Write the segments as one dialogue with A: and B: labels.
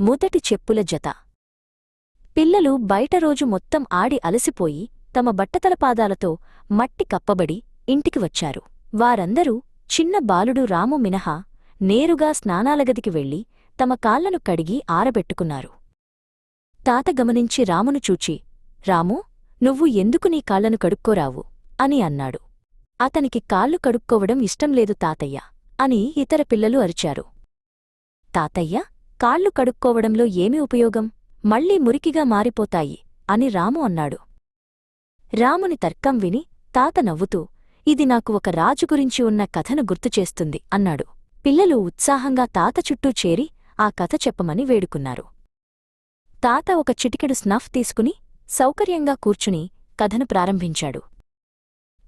A: మొదటి చెప్పుల జత. పిల్లలు బయట రోజు మొత్తం ఆడి అలసిపోయి తమ బట్టతల పాదాలతో మట్టి కప్పబడి ఇంటికి వచ్చారు. వారందరూ చిన్న బాలుడు రాము మినహా నేరుగా స్నానాలగదికి వెళ్ళి తమ కాళ్ళను కడిగి ఆరబెట్టుకున్నారు. తాత గమనించి రామును చూచి రాము నువ్వు ఎందుకు నీ కాళ్ళను కడుక్కోరావు? అని అన్నాడు. అతనికి కాళ్ళు కడుక్కోవడం ఇష్టంలేదు తాతయ్య అని ఇతర పిల్లలు అరిచారు. తాతయ్య కాళ్ళు కడుక్కోవడంలో ఏమి ఉపయోగం? మళ్ళీ మురికిగా మారిపోతాయి అని రాము అన్నాడు. రాముని తర్కం విని తాత నవ్వుతూ ఇది నాకు ఒక రాజు గురించి ఉన్న కథను గుర్తుచేస్తుంది అన్నాడు. పిల్లలు ఉత్సాహంగా తాత చుట్టూ చేరి ఆ కథ చెప్పమని వేడుకున్నారు. తాత ఒక చిటికెడు స్నఫ్ తీసుకుని సౌకర్యంగా కూర్చుని కథను ప్రారంభించాడు.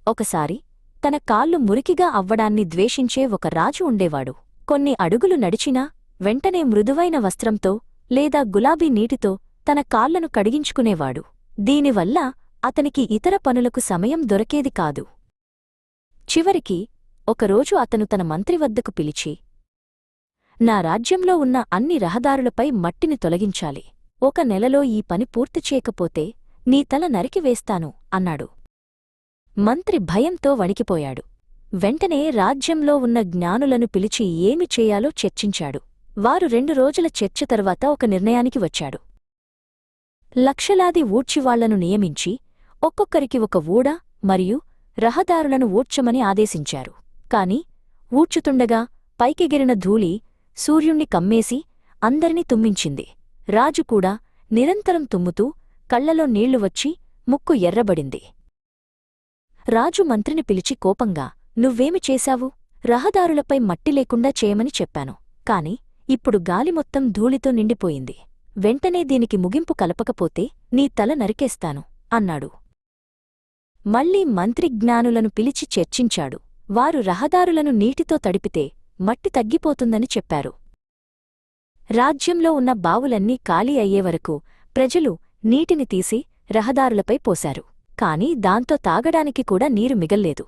A: ఒకసారి తన కాళ్ళు మురికిగా అవ్వడాన్ని ద్వేషించే ఒక రాజు ఉండేవాడు. కొన్ని అడుగులు నడిచినా వెంటనే మృదువైన వస్త్రంతో లేదా గులాబీ నీటితో తన కాళ్ళను కడిగించుకునేవాడు. దీనివల్ల అతనికి ఇతర పనులకు సమయం దొరకేది కాదు. చివరికి ఒకరోజు అతను తన మంత్రి వద్దకు పిలిచి నా రాజ్యంలో ఉన్న అన్ని రహదారులపై మట్టిని తొలగించాలి. ఒక నెలలో ఈ పని పూర్తి చేయకపోతే నీ తల నరికివేస్తాను అన్నాడు. మంత్రి భయంతో వణికిపోయాడు. వెంటనే రాజ్యంలో ఉన్న జ్ఞానులను పిలిచి ఏమి చేయాలో చర్చించాడు. వారు రెండు రోజుల చర్చ తరువాత ఒక నిర్ణయానికి వచ్చాడు. లక్షలాది ఊడ్చివాళ్ళను నియమించి ఒక్కొక్కరికి ఒక ఊడ మరియు రహదారులను ఊడ్చమని ఆదేశించారు. కాని ఊడ్చుతుండగా పైకెగిరిన ధూళి సూర్యుణ్ణి కమ్మేసి అందరినీ తుమ్మించింది. రాజు కూడా నిరంతరం తుమ్ముతూ కళ్ళలో నీళ్ళు వచ్చి ముక్కు ఎర్రబడింది. రాజు మంత్రిని పిలిచి కోపంగా నువ్వేమి చేశావు? రహదారులపై మట్టి లేకుండా చేయమని చెప్పాను. కాని ఇప్పుడు గాలి మొత్తం ధూళితో నిండిపోయింది. వెంటనే దీనికి ముగింపు కలపకపోతే నీ తల నరికేస్తాను అన్నాడు. మళ్ళీ మంత్రి జ్ఞానులను పిలిచి చర్చించాడు. వారు రహదారులను నీటితో తడిపితే మట్టి తగ్గిపోతుందని చెప్పారు. రాజ్యంలో ఉన్న బావులన్నీ ఖాళీ అయ్యేవరకు ప్రజలు నీటిని తీసి రహదారులపై పోశారు. కాని దాంతో తాగడానికి కూడా నీరు మిగల్లేదు.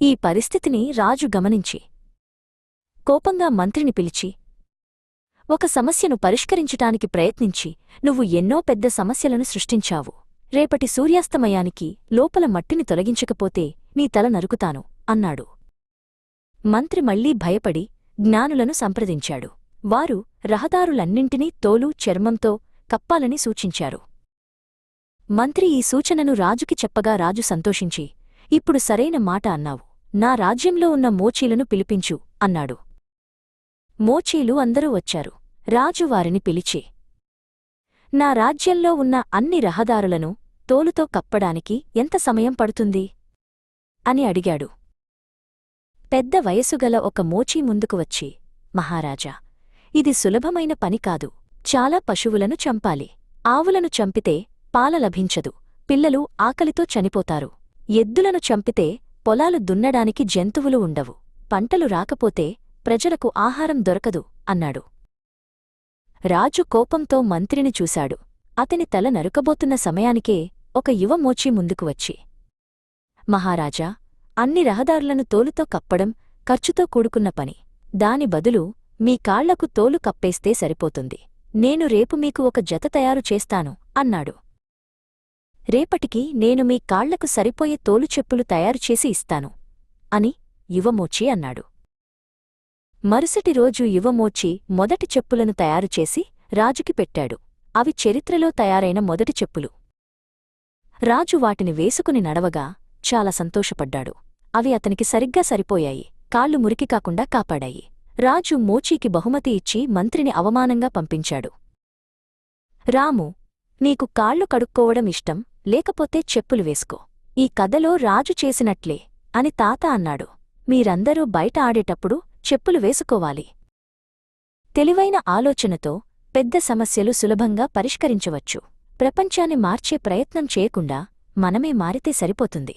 A: ఈ పరిస్థితిని రాజు గమనించి కోపంగా మంత్రిని పిలిచి ఒక సమస్యను పరిష్కరించటానికి ప్రయత్నించి నువ్వు ఎన్నో పెద్ద సమస్యలను సృష్టించావు. రేపటి సూర్యాస్తమయానికి లోపల మట్టిని తొలగించకపోతే నీ తల నరుకుతాను అన్నాడు. మంత్రి మళ్ళీ భయపడి జ్ఞానులను సంప్రదించాడు. వారు రహదారులన్నింటినీ తోలు చర్మంతో కప్పాలని సూచించారు. మంత్రి ఈ సూచనను రాజుకి చెప్పగా రాజు సంతోషించి ఇప్పుడు సరైన మాట అన్నావు. నా రాజ్యంలో ఉన్న మోచీలను పిలిపించు అన్నాడు. మోచీలు అందరూ వచ్చారు. రాజు వారిని పిలిచి నా రాజ్యంలో ఉన్న అన్ని రహదారులను తోలుతో కప్పడానికి ఎంత సమయం పడుతుంది అని అడిగాడు. పెద్ద వయసుగల ఒక మోచీ ముందుకు వచ్చి మహారాజా ఇది సులభమైన పని కాదు. చాలా పశువులను చంపాలి. ఆవులను చంపితే పాల లభించదు. పిల్లలు ఆకలితో చనిపోతారు. ఎద్దులను చంపితే పొలాలు దున్నడానికి జంతువులు ఉండవు. పంటలు రాకపోతే ప్రజలకు ఆహారం దొరకదు అన్నాడు. రాజు కోపంతో మంత్రిని చూశాడు. అతని తల నరుకబోతున్న సమయానికే ఒక యువమోచీ ముందుకు వచ్చి మహారాజా అన్ని రహదారులను తోలుతో కప్పడం ఖర్చుతో కూడుకున్న పని. దాని బదులు మీ కాళ్ళకు తోలు కప్పేస్తే సరిపోతుంది. నేను రేపు మీకు ఒక జత తయారు చేస్తాను అన్నాడు. రేపటికి నేను మీ కాళ్ళకు సరిపోయే తోలు చెప్పులు తయారుచేసి ఇస్తాను అని యువమోచి అన్నాడు. మరుసటి రోజు యువమోచి మొదటి చెప్పులను తయారుచేసి రాజుకి పెట్టాడు. అవి చరిత్రలో తయారైన మొదటి చెప్పులు. రాజు వాటిని వేసుకుని నడవగా చాలా సంతోషపడ్డాడు. అవి అతనికి సరిగ్గా సరిపోయాయి. కాళ్ళు మురికి కాకుండా కాపాడాయి. రాజు మోచీకి బహుమతి ఇచ్చి మంత్రిని అవమానంగా పంపించాడు. రాము నీకు కాళ్ళు కడుక్కోవడం ఇష్టం లేకపోతే చెప్పులు వేసుకో. ఈ కథలో రాజు చేసినట్లే అని తాత అన్నాడు. మీరందరూ బయట ఆడేటప్పుడు చెప్పులు వేసుకోవాలి. తెలివైన ఆలోచనతో పెద్ద సమస్యలు సులభంగా పరిష్కరించవచ్చు. ప్రపంచాన్ని మార్చే ప్రయత్నం చేయకుండా మనమే మారితే సరిపోతుంది.